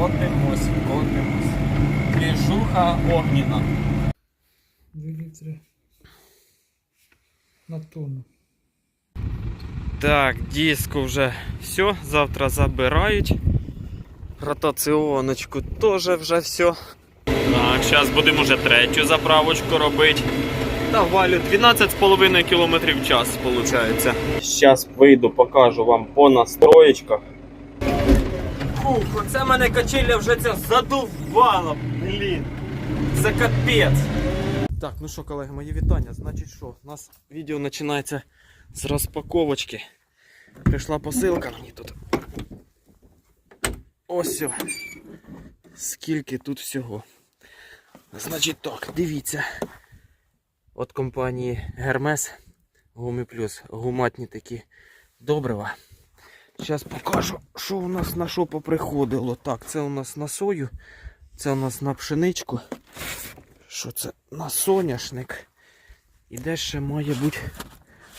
Котимось, котимось. Двіжуха огніна. 2 літри на тонну. Так, диску вже все, завтра забирають. Ротаціоночку теж вже все. Так, зараз будемо вже третю заправочку робити. Та валю 12,5 км в час виходить. Зараз вийду, покажу вам по настроєчках. Фух, оце мене качеля вже ця задувала, блін. Це капець. Так, ну що, колеги, мої вітання. Значить що, у нас відео починається з розпаковочки. Прийшла посилка мені тут. Ось. Скільки тут всього. Значить так, дивіться. От компанії Hermes Гумі Плюс. Гуматні такі добрива. Зараз покажу, що у нас на що поприходило. Так, це у нас на сою, це у нас на пшеничку. Що це? На соняшник. І де ще має бути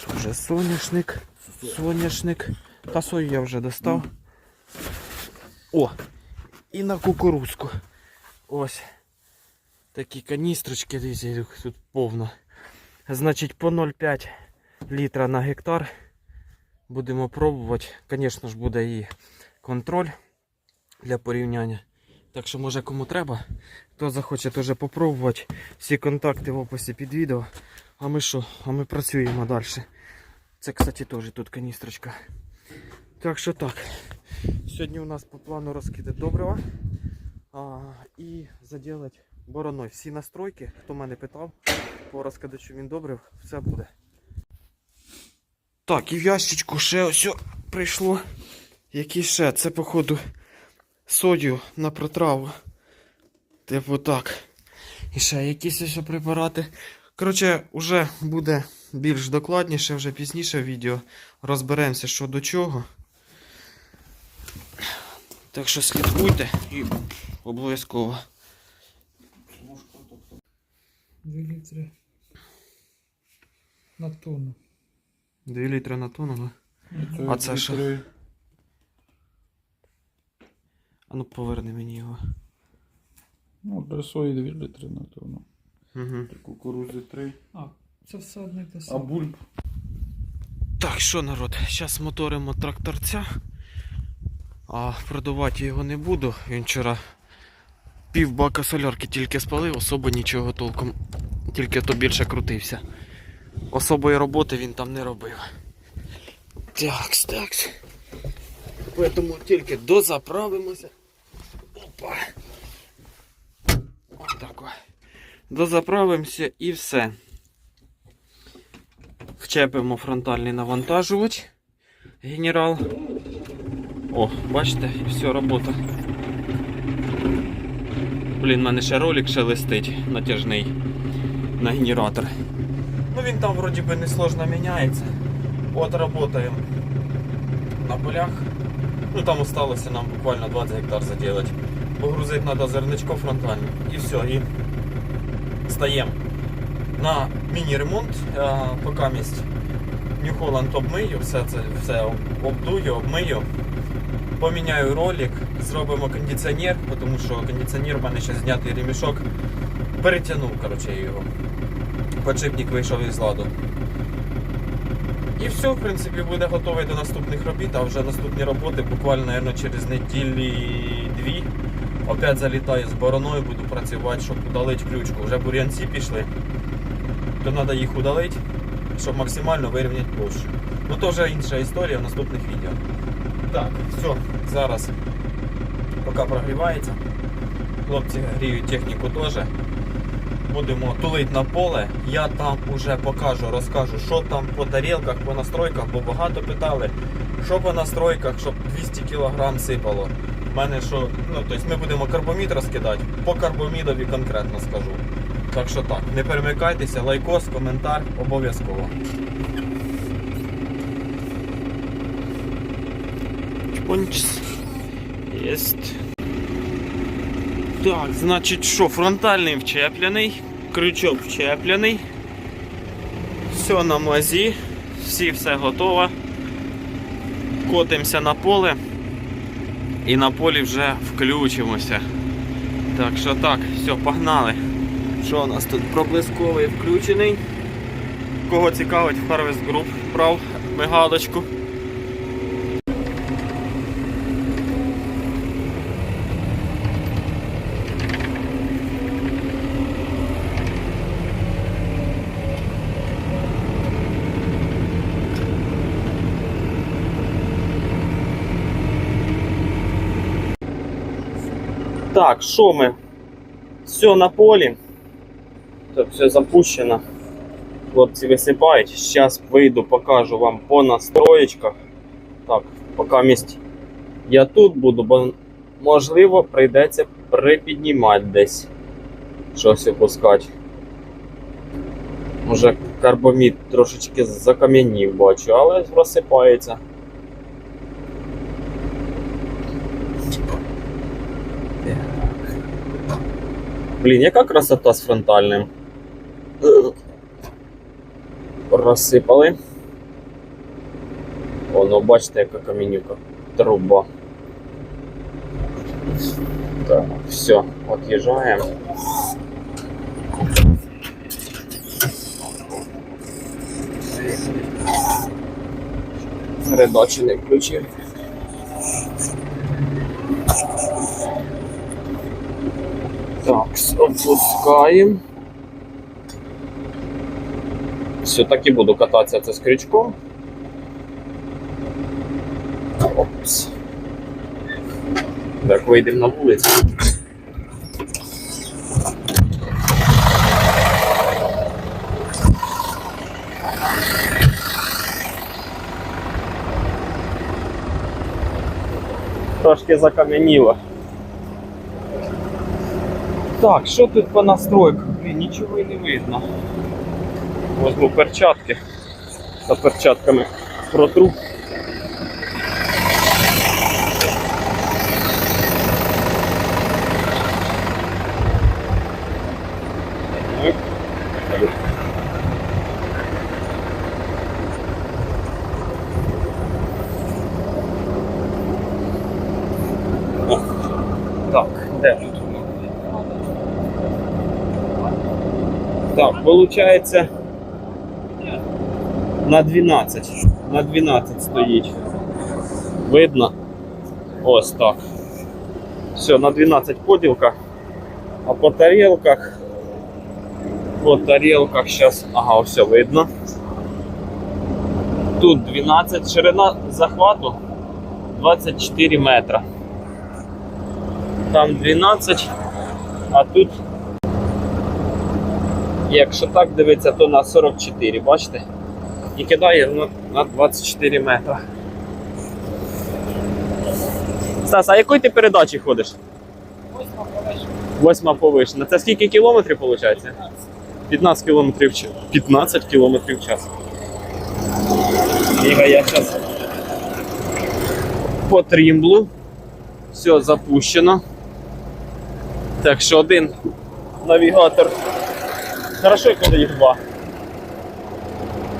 вже соняшник, соняшник. Та сою я вже достав. О! І на кукурузку. Ось. Такі каністрочки, дивіться, тут повно. Значить, по 0,5 літра на гектар. Будемо пробувати. Звісно ж, буде і контроль для порівняння. Так що, може кому треба, хто захоче теж попробувати. Всі контакти в описі під відео. А ми що? А ми працюємо далі. Це, кстати, теж тут каністрочка. Так що так. Сьогодні у нас по плану розкидати добрива а, і заділити бороною. Всі настройки, хто мене питав, по розкидачу він добрив, все буде. Так, і в ящичку ще ось прийшло. Які ще? Це, походу, содію на протраву. Типу так. І ще якісь ще препарати. Коротше, вже буде більш докладніше, вже пізніше відео розберемося, що до чого. Так що слідкуйте і обов'язково. 2 літри на тонну. 2 літри на тонну. да? А це що? А ну поверни мені його. Ну, для сої 2 літри на тонну. Угу. Кукурузи 3. А, це все одне те А саме. бульб? Так, що народ, зараз моторимо тракторця. А продавати його не буду. Він вчора пів бака солярки тільки спалив, особо нічого толком, тільки то більше крутився. Особої роботи він там не робив. Такс, такс. Поэтому тільки дозаправимося. Опа. Отако. Дозаправимося і все. Вчепимо фронтальний навантажувач. Генерал. О, бачите, і все, робота. Блін, в мене ще ролик ще листить натяжний на генератор. Він там вроді би не сложно міняється. От работаємо на полях. Ну там осталося нам буквально 20 гектар заділити. Погрузити треба зерничко фронтальне. І все, і стаємо на міні-ремонт, а, поки місць New Holland обмию, все це все обдую, обмию. Поміняю ролик, зробимо кондиціонер, тому що кондиціонер в мене ще знятий ремішок. Перетягнув коротше, його. Подшипник вийшов із ладу. І все, в принципі, буде готовий до наступних робіт, а вже наступні роботи буквально, мабуть, через неділі-дві. Опять залітаю з бороною, буду працювати, щоб удалити ключку. Вже бур'янці пішли, то треба їх удалити, щоб максимально вирівняти площу. Ну то вже інша історія в наступних відео. Так, все, зараз поки прогрівається. Хлопці гріють техніку теж. Будемо тулити на поле. Я там уже покажу, розкажу, що там по тарілках, по настройках, бо багато питали, що по настройках, щоб 200 кг сипало. У мене що, ну тобто ми будемо карбомід розкидати, по карбомідові конкретно скажу. Так що так, не перемикайтеся, лайкос, коментар обов'язково. Чпончс. Єсть. Так, значить що, фронтальний вчеплений, крючок вчеплений. Все на мазі, всі все готово. Котимося на поле. і на полі вже включимося. Так що так, все, погнали. Що у нас тут? Проблисковий включений. Кого цікавить в Harvest Group, брав мигалочку. Так, що ми? Все на полі. Так, все запущено. Хлопці висипають. Зараз вийду, покажу вам по настроєчках. Так, поки місць я тут буду, бо можливо прийдеться припіднімати десь. Щось опускати. Може карбомід трошечки закам'янів бачу, але розсипається. Блін, яка красота з фронтальним. Розсипали. О, ну бачите, яка камінюка. Труба. Так, все, от'їжджаємо. Передачі не включив. Так, опускаємо. Все, так і буду кататися це з крючком. Опс. Так, вийдемо на вулицю. Трошки закам'яніло. Так, що тут по настройках? Блін, нічого і не видно. Возьму перчатки. За перчатками протру. О, Так, де тут? Получается на 12. На 12 стоїть. Видно? Ось так. Все, на 12 поділка. А по тарелках. По тарелках сейчас. Ага, все видно. Тут 12. Ширина захвату 24 метра. Там 12, а тут Якщо так дивитися, то на 44, бачите? І кидає на, на 24 метри. Стас, а якої ти передачі ходиш? Восьма повишена. Це скільки кілометрів виходить? 15 кілометрів в час. 15 кілометрів в час. Іга, я зараз по трімблу. Все запущено. Так що один навігатор Хорошо, коли їх два.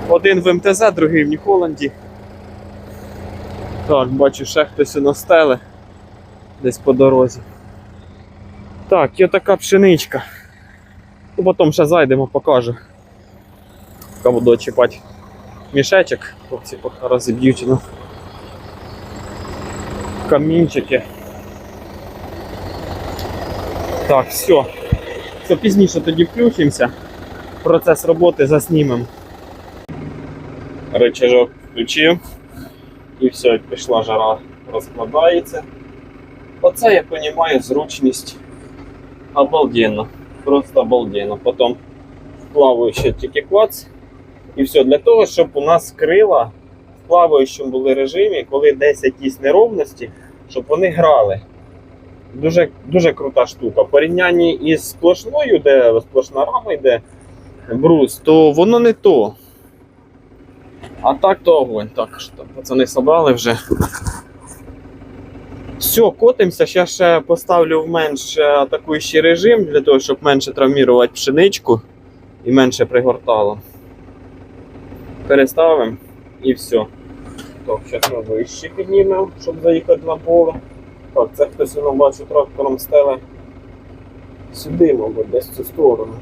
Один в МТЗ, другий в Нью-Холланді. Так, бачу, ще хтось стеле десь по дорозі. Так, є така пшеничка. Ну, потім ще зайдемо, покажу. Поки буду очіпати мішечок, хлопці розіб'ють на камінчики. Так, все. Все пізніше тоді включимося. Процес роботи заснімемо. Рычажок включив. І все, пішла жара, розкладається. Оце, я розумію, зручність обалденно. Просто обалденно. Потім плаваю ще тільки клац. І все, для того, щоб у нас крила в плаваючому були режимі, коли десь якісь неровності, щоб вони грали. Дуже, дуже крута штука. В порівнянні із сплошною, де сплошна рама йде брус, то воно не то. А так то огонь. Так, що пацани собрали вже. Все, котимося. Ще ще поставлю в менш атакуючий режим для того, щоб менше травмувати пшеничку і менше пригортало. Переставимо і все. Так, зараз ми вище піднімемо, щоб заїхати на поле. Так, це хтось воно бачу трактором стеле сюди, мабуть, десь в цю сторону.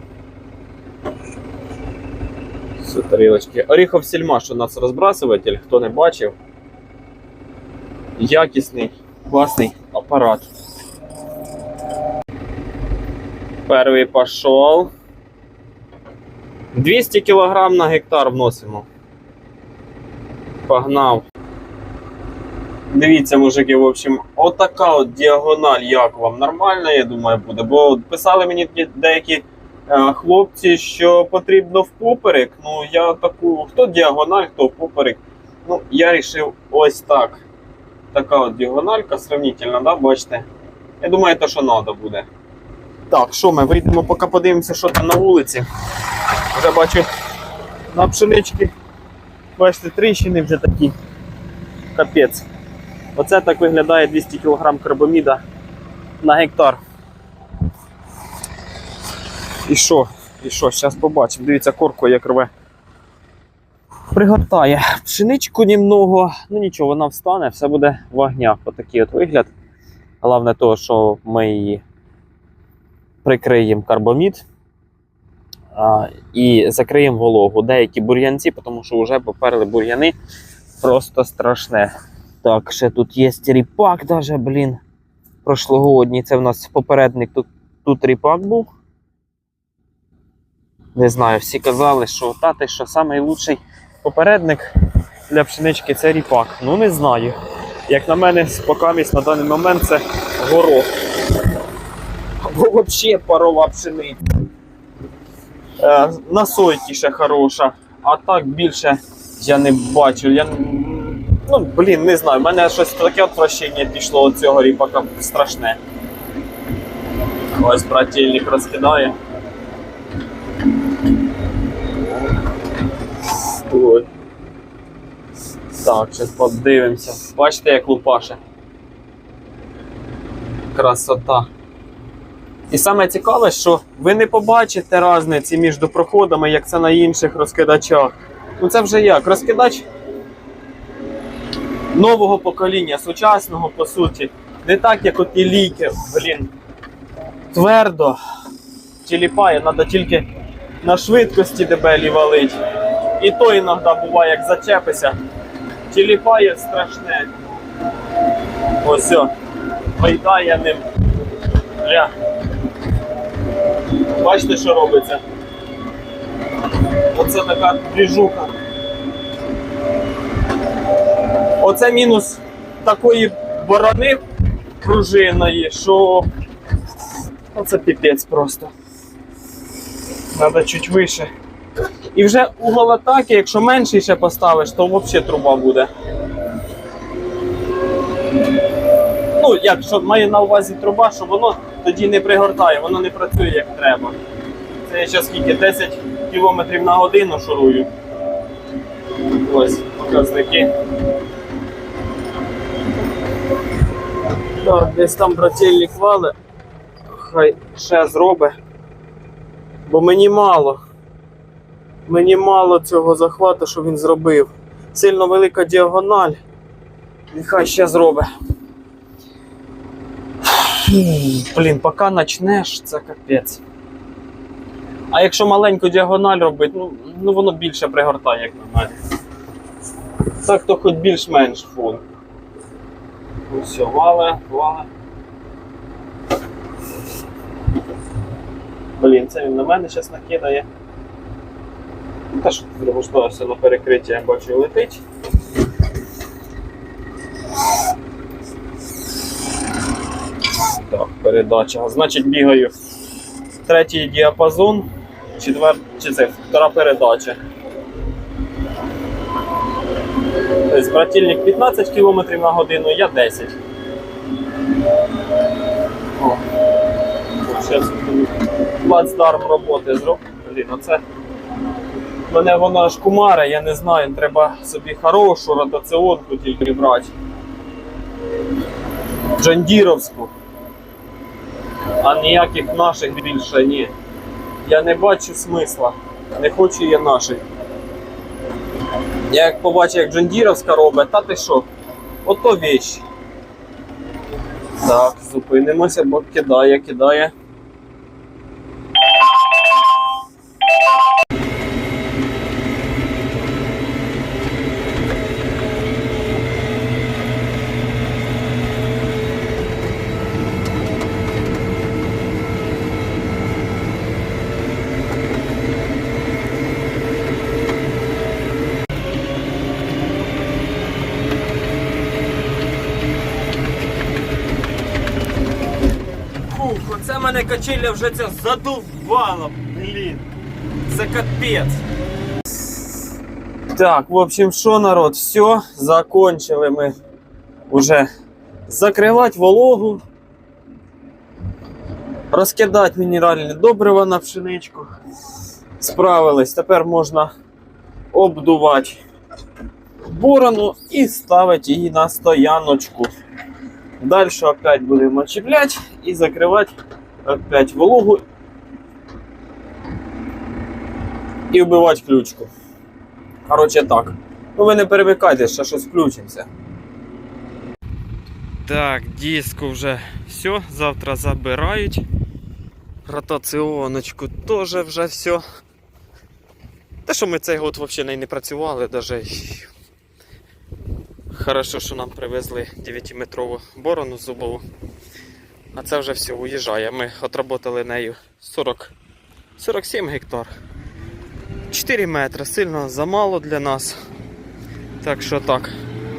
Все, тарілочки. Оріхов Сільмаш у нас розбрасуватель, хто не бачив. Якісний, класний апарат. Перший пішов. 200 кг на гектар вносимо. Погнав. Дивіться, мужики, в общем, отака от діагональ, як вам нормально, я думаю, буде. Бо писали мені деякі хлопці, що потрібно впоперек. Ну, я таку, хто діагональ, хто впоперек. Ну, я вирішив ось так. Така от діагональка сравнительна, да, бачите? Я думаю, то, що треба буде. Так, що ми вийдемо, поки подивимося, що там на вулиці. Вже бачу на пшенички. Бачите, тріщини вже такі. Капець. Оце так виглядає 200 кг карбаміда на гектар. І що? І що? Зараз побачимо. Дивіться, корку як рве. Пригортає пшеничку німного. Ну нічого, вона встане, все буде в огнях. Отакий от вигляд. Головне то, що ми її прикриємо карбамід а, і закриємо вологу. Деякі бур'янці, тому що вже поперли бур'яни просто страшне. Так, ще тут є ріпак, даже, блін. Прошлогодній. Це в нас попередник тут, тут ріпак був. Не знаю, всі казали, що тати, що найкращий попередник для пшенички це ріпак. Ну не знаю. Як на мене, спокамість на даний момент це горох. Або взагалі парова пшениця. Е, на ще хороша. А так більше я не бачу. Я... Ну, блін, не знаю. У мене щось таке отвращення пішло від цього ріпака страшне. Ось брательник розкидає. Ой. Так, зараз подивимося. Бачите, як лупаше. Красота. І саме цікаве, що ви не побачите різниці між проходами, як це на інших розкидачах. Ну це вже як? Розкидач нового покоління, сучасного, по суті. Не так, як от ті ліки, блін. Твердо тіліпає, треба тільки на швидкості дебелі валить. І то іноді буває, як зачепися. Тіліпає страшне. Ось о, ним. Ля. Бачите, що робиться? Оце така двіжуха. Оце мінус такої борони пружинної, що оце піпець просто. Треба чуть вище. І вже угол атаки, якщо менший ще поставиш, то взагалі труба буде. Ну, якщо має на увазі труба, що воно тоді не пригортає, воно не працює як треба. Це я зараз скільки 10 км на годину шурую. Ось показники. Так, десь там брательник вали. Хай ще зробить. Бо мені мало. Мені мало цього захвату, що він зробив. Сильно велика діагональ. Нехай ще зробить. Блін, поки начнеш, це капець. А якщо маленьку діагональ робити, ну, ну воно більше пригортає, як на мене. Так то хоч більш-менш фон. Все, вале, вале. Блін, це він на мене зараз накидає. Ну, ти зробиш, на перекриття, я бачу, летить. Так, передача. Значить, бігаю третій діапазон, четвер... чи це втора передача. Тобто брательник 15 км на годину, я 10. О. Зараз плацдарм роботи зроблю. Блін, оце. Мене воно аж кумаре, я не знаю, треба собі хорошу ротаціонку тільки брати. Джандіровську. А ніяких наших більше ні. Я не бачу смисла. Не хочу я наших. Я як побачив, як Джандіровська робить, та ти що? Ото вещь. Так, зупинимося, бо кидає, кидає. Фух, оце мене качеля вже ця задовбала, блін. Це капець. Так, в общем, що народ, все, закончили ми уже закривати вологу, розкидати мінеральне добриво на пшеничку. Справились, тепер можна обдувати борону і ставити її на стояночку. Дальше опять будемо чіплять і закривати опять вологу і вбивати ключку. Коротше так. Ну ви не перемикайте, ще щось включимося. Так, диску вже все, завтра забирають. Ротаціоночку теж вже все. Те, що ми цей год взагалі не працювали, навіть Хорошо, що нам привезли 9-метрову борону зубову. А це вже все уїжджає. Ми отработали нею 40, 47 гектар. 4 метри, сильно замало для нас. Так що так.